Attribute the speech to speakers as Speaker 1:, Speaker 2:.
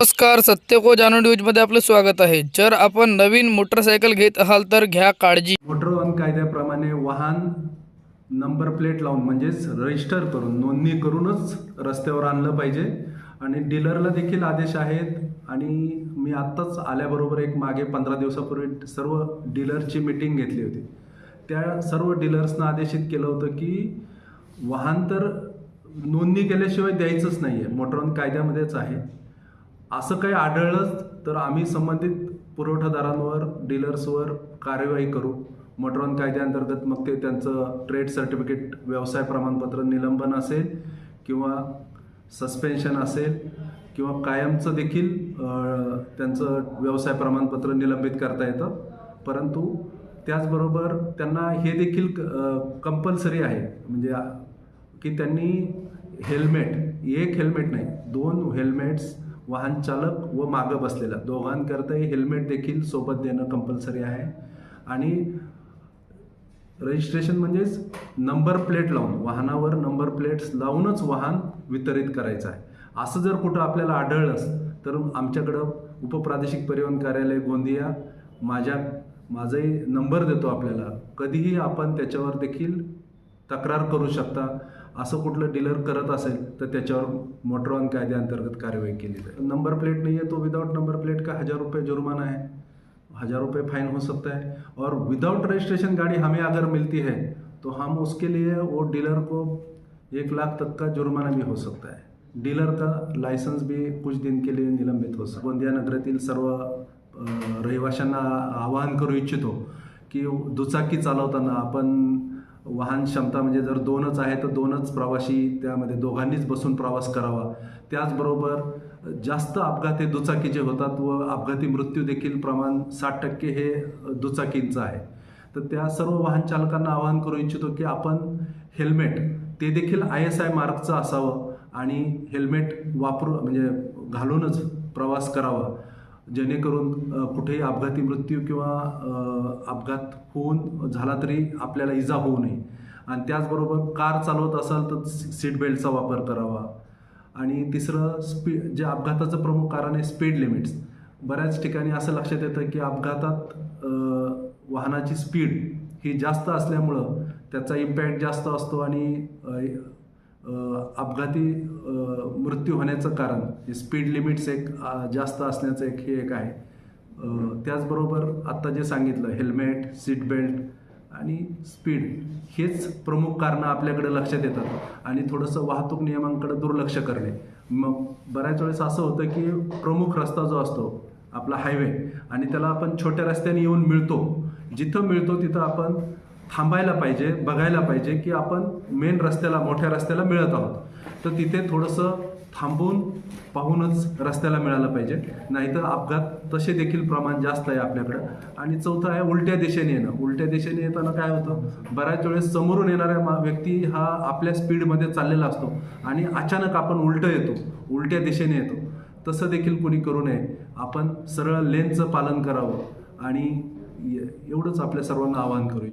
Speaker 1: नमस्कार सत्य को जाणू न्यूजमध्ये आपलं स्वागत आहे. जर आपण नवीन मोटरसायकल घेत असाल तर घ्या काळजी.
Speaker 2: मोटर वाहन कायद्याप्रमाणे वाहन नंबर प्लेट लावून म्हणजेच रजिस्टर करून नोंदणी करूनच रस्त्यावर आणलं पाहिजे. आणि डीलरला देखील आदेश आहेत. आणि मी आत्ताच आल्याबरोबर एक मागे पंधरा दिवसापूर्वी सर्व डीलरची मीटिंग घेतली होती. त्या सर्व डीलर्सना आदेशित केलं होतं की वाहन तर नोंदणी केल्याशिवाय द्यायचंच नाही आहे मोटर वाहन कायद्यामध्येच आहे. असं काही आढळलंच तर आम्ही संबंधित पुरवठादारांवर डीलर्सवर कार्यवाही करू. मोटरवाहन कायद्याअंतर्गत मग ते त्यांचं ट्रेड सर्टिफिकेट व्यवसाय प्रमाणपत्र निलंबन असेल किंवा सस्पेन्शन असेल किंवा कायमचं देखील त्यांचं व्यवसाय प्रमाणपत्र निलंबित करता येतं. परंतु त्याचबरोबर त्यांना हे देखील कंपल्सरी आहे. म्हणजे की त्यांनी हेल्मेट एक हेल्मेट नाही दोन हेल्मेट्स वाहन चालक व मागं बसलेला. दोघांकरताही हेल्मेट देखील सोबत देणं कंपल्सरी आहे. आणि रजिस्ट्रेशन म्हणजेच नंबर प्लेट लावून वाहनावर नंबर प्लेट्स लावूनच वाहन वितरित करायचं आहे. असं जर कुठं आपल्याला आढळलंच तर आमच्याकडं उपप्रादेशिक परिवहन कार्यालय गोंदिया माझ्या माझाही नंबर देतो आपल्याला. कधीही आपण त्याच्यावर देखील तक्रार करू शकता. असं कुठलं डीलर करत असेल तर त्याच्यावर मोटर वाहन कायद्याअंतर्गत कार्यवाही केली जाईल. नंबर प्लेट नहीं है तो विदाउट नंबर प्लेट का हज़ार रुपये जुर्माना है हज़ार रुपये फाइन हो सकता है। और विदाउट रजिस्ट्रेशन गाड़ी हमें अगर मिलती है तो हम उसके लिए वो डीलर को एक लाख तक का जुर्माना भी हो सकता है। डीलर का लायसन्स भी कुछ दिन के लिए निलंबित हो सकता गोंदिया नगरातील सर्व रहिवाशांना आवाहन करू इच्छितो की दुचाकी चालवताना आपण वाहन क्षमता म्हणजे जर दोनच आहे तर दोनच प्रवासी त्यामध्ये दोघांनीच बसून प्रवास करावा. त्याचबरोबर जास्त अपघात हे दुचाकीचे होतात व अपघाती मृत्यू देखील प्रमाण साठ टक्के हे दुचाकींचं आहे. तर त्या सर्व वाहन चालकांना आवाहन करू इच्छितो की आपण हेल्मेट ते देखील आय एस आय मार्कचं असावं आणि हेल्मेट वापरू म्हणजे घालूनच प्रवास करावा. जेणेकरून कुठेही अपघाती मृत्यू किंवा अपघात होऊन झाला तरी आपल्याला इजा होऊ नये. आणि त्याचबरोबर कार चालवत असाल तर सीट बेल्टचा वापर करावा. आणि तिसरं स्पी जे अपघाताचं प्रमुख कारण आहे स्पीड लिमिट्स. बऱ्याच ठिकाणी असं लक्षात येतं की अपघातात वाहनाची स्पीड ही जास्त असल्यामुळं त्याचा इम्पॅक्ट जास्त असतो आणि अपघाती मृत्यू होण्याचं कारण हे स्पीड लिमिट्स एक जास्त असण्याचं एक हे एक आहे. त्याचबरोबर आत्ता जे सांगितलं हेल्मेट सीट बेल्ट आणि स्पीड हेच प्रमुख कारणं आपल्याकडे लक्षात येतात आणि थोडंसं वाहतूक नियमांकडे दुर्लक्ष करणे. मग बऱ्याच वेळेस असं होतं की प्रमुख रस्ता जो असतो आपला हायवे आणि त्याला आपण छोट्या रस्त्याने येऊन मिळतो. जिथं मिळतो तिथं आपण थांबायला पाहिजे बघायला पाहिजे की आपण मेन रस्त्याला मोठ्या रस्त्याला मिळत आहोत. तर तिथे थोडंसं थांबून पाहूनच रस्त्याला मिळालं पाहिजे. नाहीतर अपघात तसे देखील प्रमाण जास्त आहे आपल्याकडं. आणि चौथं आहे उलट्या दिशेने येणं. उलट्या दिशेने येताना काय होतं? बऱ्याच वेळेस समोरून येणाऱ्या मा व्यक्ती हा आपल्या स्पीडमध्ये चाललेला असतो आणि अचानक आपण उलटं येतो. उलट्या दिशेने येतो. तसं देखील कोणी करू नये. आपण सरळ लेनचं पालन करावं आणि एवढंच आपल्या सर्वांना आवाहन करूया.